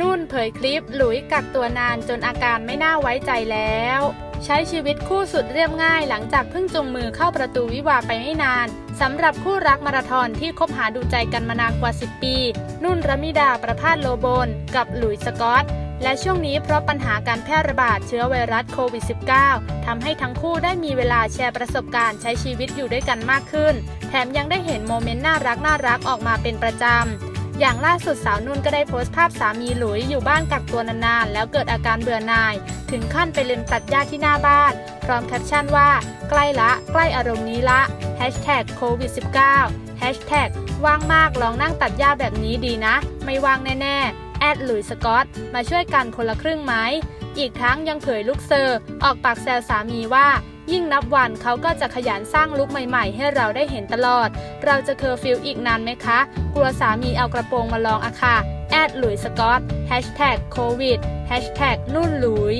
นุ่นเผยคลิปหลุยกักตัวนานจนอาการไม่น่าไว้ใจแล้ว ใช้ชีวิตคู่สุดเรียบง่ายหลังจากเพิ่งจูงมือเข้าประตูวิวาไปไม่นานสำหรับคู่รักมาราธอนที่คบหาดูใจกันมานานกว่า 10 ปี นุ่นรมิดาประพาสโลโบน กับหลุยส์สกอตและช่วงนี้เพราะปัญหาการแพร่ระบาดเชื้อไวรัสโควิด -19 ทำให้ทั้งคู่ได้มีเวลาแชร์ประสบการณ์ใช้ชีวิตอยู่ด้วยกันมากขึ้น แถมยังได้เห็นโมเมนต์น่ารักน่ารักออกมาเป็นประจำ อย่างล่าสุดสาวนุ่นก็ได้โพสต์ภาพสามีหลุยอยู่บ้านกักตัวนานๆ แล้วเกิดอาการเบื่อหน่าย ถึงขั้นไปเล็มตัดหญ้าที่หน้าบ้าน พร้อมแคปชั่นว่า ใกล้ละ ใกล้อารมณ์นี้ละ Hashtag โควิด -19 Hashtag ว่างมากลองนั่งตัดหญ้าแบบนี้ดีนะ ไม่ว่างแน่ๆ แอดหลุยสกอตมาช่วยกันคนละครึ่งไหม อีกทั้งยังเผยลูกเซอร์ ออกปากแซวสามีว่า ยิ่งนับวันเขาก็จะขยันสร้างลุคใหม่ ๆ ให้เราได้เห็นตลอด เราจะเคอร์ฟิลอีกนานไหมคะ กลัวสามีเอากระโปรงมาลองอะค่ะแอดหลุยสกอตแฮชแท็กโควิดแฮชแท็กนุ่นหลุย